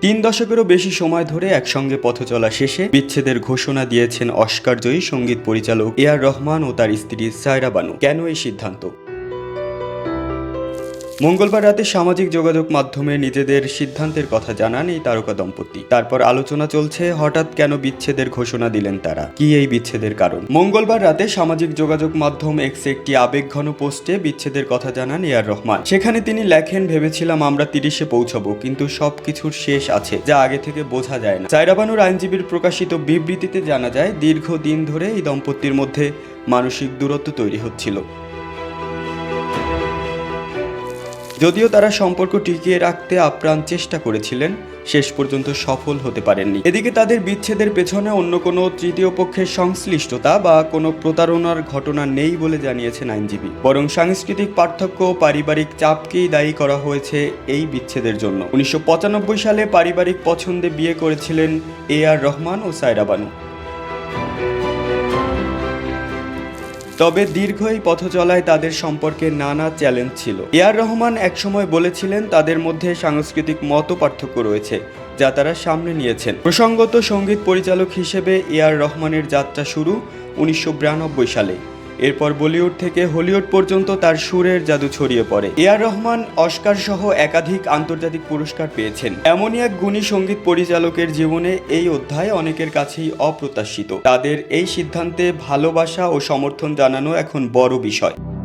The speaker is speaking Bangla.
তিন দশকেরও বেশি সময় ধরে একসঙ্গে পথ চলা শেষে বিচ্ছেদের ঘোষণা দিয়েছেন অস্কারজয়ী সংগীত পরিচালক এ আর রহমান ও তার স্ত্রী সায়রা বানু। কেন এই সিদ্ধান্ত? মঙ্গলবার রাতে সামাজিক যোগাযোগ মাধ্যমে নিজেদের সিদ্ধান্তের কথা জানান এই তারকা দম্পতি। তারপর আলোচনা চলছে, হঠাৎ কেন বিচ্ছেদের ঘোষণা দিলেন তারা? কি এই বিচ্ছেদের কারণ? মঙ্গলবার রাতে সামাজিক যোগাযোগ মাধ্যম এক্সে একটি আবেগঘন পোস্টে বিচ্ছেদের কথা জানান এ আর রহমান। সেখানে তিনি লেখেন, ভেবেছিলাম আমরা তিরিশে পৌঁছাবো, কিন্তু সবকিছুর শেষ আছে, যা আগে থেকে বোঝা যায় না। সাইরাবানুর আইনজীবীর প্রকাশিত বিবৃতিতে জানা যায়, দীর্ঘদিন ধরে এই দম্পতির মধ্যে মানসিক দূরত্ব তৈরি হচ্ছিল। যদিও তারা সম্পর্ক টিকিয়ে রাখতে আপ্রাণ চেষ্টা করেছিলেন, শেষ পর্যন্ত সফল হতে পারেননি। এদিকে তাদের বিচ্ছেদের পেছনে অন্য কোনো তৃতীয় পক্ষের সংশ্লিষ্টতা বা কোনো প্রতারণার ঘটনা নেই বলে জানিয়েছেন আইনজীবী। বরং সাংস্কৃতিক পার্থক্য ও পারিবারিক চাপকেই দায়ী করা হয়েছে এই বিচ্ছেদের জন্য। উনিশশো পঁচানব্বই সালে পারিবারিক পছন্দে বিয়ে করেছিলেন এ আর রহমান ও সায়রা বানু। তবে দীর্ঘ এই পথ চলায় তাদের সম্পর্কে নানা চ্যালেঞ্জ ছিল। এ আর রহমান একসময় বলেছিলেন তাদের মধ্যে সাংস্কৃতিক মত পার্থক্য রয়েছে, যা তারা সামনে নিয়েছেন। প্রসঙ্গত সংগীত পরিচালক হিসেবে এ আর রহমানের যাত্রা শুরু উনিশশো বিরানব্বই সালে। এরপর বলিউড থেকে হলিউড পর্যন্ত তার সুরের জাদু ছড়িয়ে পড়ে। এ আর রহমান, অস্কার সহ একাধিক আন্তর্জাতিক পুরস্কার পেয়েছেন। এমনই এক গুণী সংগীত পরিচালকের জীবনে এই অধ্যায় অনেকের কাছেই অপ্রত্যাশিত। তাদের এই সিদ্ধান্তে ভালোবাসা ও সমর্থন জানানো এখন বড় বিষয়।